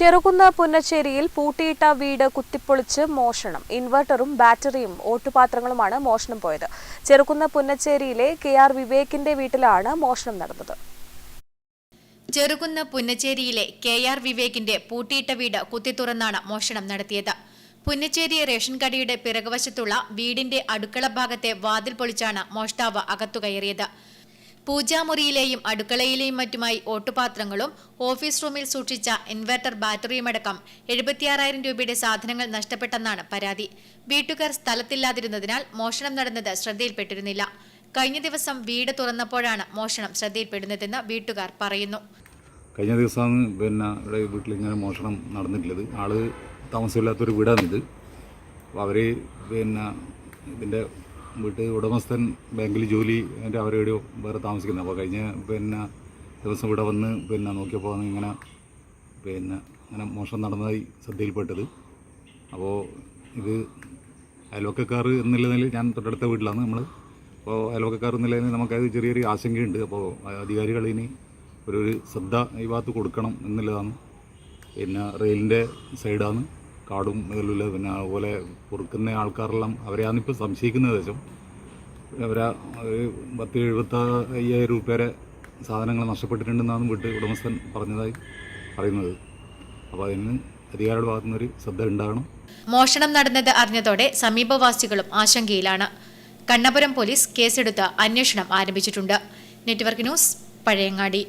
ചെറുകുന്ന് പുന്നച്ചേരിയിൽ പൂട്ടിയിട്ട വീട് കുത്തിപ്പൊളിച്ച് മോഷണം. ഇൻവെർട്ടറും ബാറ്ററിയും ഓട്ടുപാത്രങ്ങളുമാണ് മോഷണം പോയത്. ചെറുകുന്ന് പുന്നച്ചേരിയിലെ കെ ആർ വിവേകിന്റെ വീട്ടിലാണ് മോഷണം നടന്നത്. ചെറുകുന്ന് പുന്നച്ചേരിയിലെ കെ ആർ വിവേകിന്റെ പൂട്ടിയിട്ട വീട് കുത്തിത്തുറന്നാണ് മോഷണം നടത്തിയത്. പുന്നച്ചേരി റേഷൻ കടയുടെ പിറകുവശത്തുള്ള വീടിന്റെ അടുക്കള ഭാഗത്തെ വാതിൽ പൊളിച്ചാണ് മോഷ്ടാവ് അകത്തുകയറിയത്. പൂജാമുറിയിലെയും അടുക്കളയിലെയും മറ്റുമായി ഓട്ടുപാത്രങ്ങളും ഓഫീസ് റൂമിൽ സൂക്ഷിച്ച ഇൻവെർട്ടർ ബാറ്ററിയുമടക്കം എഴുപത്തിയാറായിരം രൂപയുടെ സാധനങ്ങൾ നഷ്ടപ്പെട്ടെന്നാണ് പരാതി. വീട്ടുകാർ സ്ഥലത്തില്ലാതിരുന്നതിനാൽ മോഷണം നടന്നത് ശ്രദ്ധയിൽപ്പെട്ടിരുന്നില്ല. കഴിഞ്ഞ ദിവസം വീട് തുറന്നപ്പോഴാണ് മോഷണം ശ്രദ്ധയിൽപ്പെടുന്നതെന്ന് വീട്ടുകാർ പറയുന്നു. കഴിഞ്ഞ ദിവസം പിന്നെ ഇവിടെ വീട്ടിൽ ഇങ്ങനെ മോഷണം നടന്നിട്ടുള്ളത്. ആൾ താമസമില്ലാത്തൊരു വീടാണിത്. അപ്പോൾ അവർ പിന്നെ ഇതിന്റെ വീട്ട് ഉടമസ്ഥൻ ബാങ്കിൽ ജോലി എന്റെ അവരെവിടെയോ വേറെ താമസിക്കുന്നത് അപ്പോൾ കഴിഞ്ഞ പിന്നെ ദിവസം ഇവിടെ വന്ന് പിന്നെ നോക്കിയപ്പോൾ ഇങ്ങനെ പിന്നെ ഇങ്ങനെ മോഷണം നടന്നതായി ശ്രദ്ധയിൽപ്പെട്ടത്. അപ്പോൾ ഇത് അയൽവക്കക്കാർ എന്നുള്ള നിലയിൽ ഞാൻ തൊട്ടടുത്ത വീട്ടിലാണ് നമ്മൾ. അപ്പോൾ അയൽവക്കക്കാർ എന്നുള്ള നിലയിൽ നമുക്കത് ചെറിയൊരു ആശങ്കയുണ്ട്. അപ്പോൾ അധികാരികൾ ഇനി ഒരു ശ്രദ്ധ ഈ ഭാഗത്ത് കൊടുക്കണം എന്നുള്ളതാണ്. പിന്നെ റെയിലിന്റെ സൈഡാണ്. കാടും ഇതിലുള്ള പിന്നെ അതുപോലെ കുറുക്കുന്ന ആൾക്കാരെല്ലാം അവരെയാണ് ഇപ്പോൾ സംശയിക്കുന്നത്. ദേശം അവരാ ഒരു പത്ത് എഴുപത്തി അയ്യായിരം രൂപയുടെ സാധനങ്ങൾ നഷ്ടപ്പെട്ടിട്ടുണ്ടെന്നാണ് വീട്ട് ഉടമസ്ഥൻ പറഞ്ഞതായി പറയുന്നത്. അപ്പോൾ അതിന് അധികാരിയുടെ ഭാഗത്തുനിന്നൊരു ശ്രദ്ധ ഉണ്ടാകണം. മോഷണം നടന്നത് അറിഞ്ഞതോടെ സമീപവാസികളും ആശങ്കയിലാണ്. കണ്ണപുരം പോലീസ് കേസെടുത്ത് അന്വേഷണം ആരംഭിച്ചിട്ടുണ്ട്. Network news Pazhayangadi.